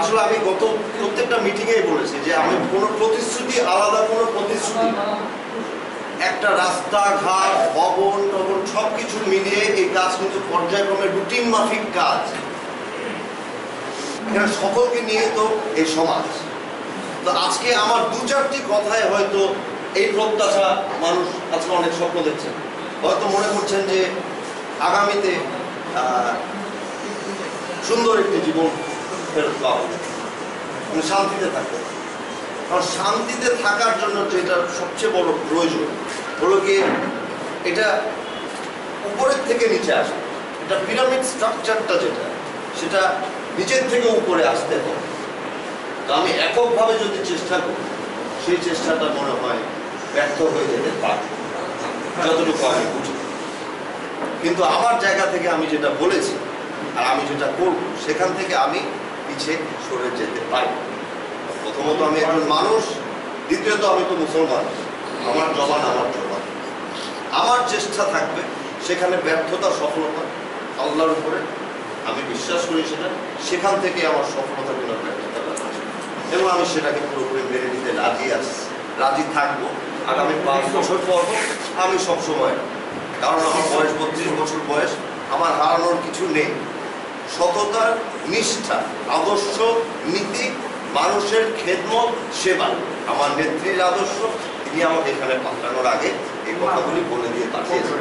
আসলে আমি গত প্রত্যেকটা মিটিংয়েই বলেছি যে আমি কোনো প্রতিশ্রুতি, আলাদা কোনো প্রতিশ্রুতি। একটা রাস্তাঘাট, ভবন, টবন সব কিছু মিলিয়ে এই কাজ কিন্তু পর্যায়ক্রমে রুটিন মাফিক কাজ। এখানে সকলকে নিয়ে তো এই সমাজ। তো আজকে আমার দু চারটি কথায় হয়তো এই প্রত্যাশা মানুষ আজকে অনেক স্বপ্ন দেখছেন। হয়তো মনে করছেন যে আগামীতে সুন্দর একটি জীবন ফেরত পাবো মানে শান্তিতে থাকবে কারণ শান্তিতে থাকার জন্য যেটা সবচেয়ে বড় প্রয়োজন। হলো কি এটা উপরের থেকে নিচে আসে। এটা পিরামিড স্ট্রাকচারটা যেটা, সেটা নিচের থেকে উপরে আসতে হবে। তো আমি এককভাবে যদি চেষ্টা করি, সেই চেষ্টাটা মনে হয় ব্যর্থ হয়ে যেতে পারে। যতটুকু আমি বুঝি। কিন্তু আমার জায়গা থেকে আমি যেটা বলেছি, আর আমি যেটা করব, সেখান থেকে আমি পিছিয়ে সরে যেতে পারি। প্রথমত আমি একজন মানুষ, দ্বিতীয়ত আমি তো মুসলমান। আমার জবান আমার জবান। আমার চেষ্টা থাকবে সেখানে ব্যর্থতা, সফলতা আল্লাহর উপরে। আমি বিশ্বাস করি সেটা। সেখান থেকে আমার সফলতা কিনা ব্যর্থতাটা আসবে এবং আমি সেটাকে পুরোপুরি মেনে নিতে রাজি আছি, রাজি থাকব। আগামী পাঁচ বছর পর আমি সবসময়, কারণ আমার বয়স বত্রিশ বছর বয়স, আমার হারানোর কিছু নেই। সততা নিষ্ঠা, আদর্শ, নীতি, মানুষের খেদমত, সেবা। আমার নেত্রীর আদর্শ, তিনি আমাকে এখানে পাঠানোর আগে এই কথাগুলি বলে দিয়ে পাঠিয়েছেন।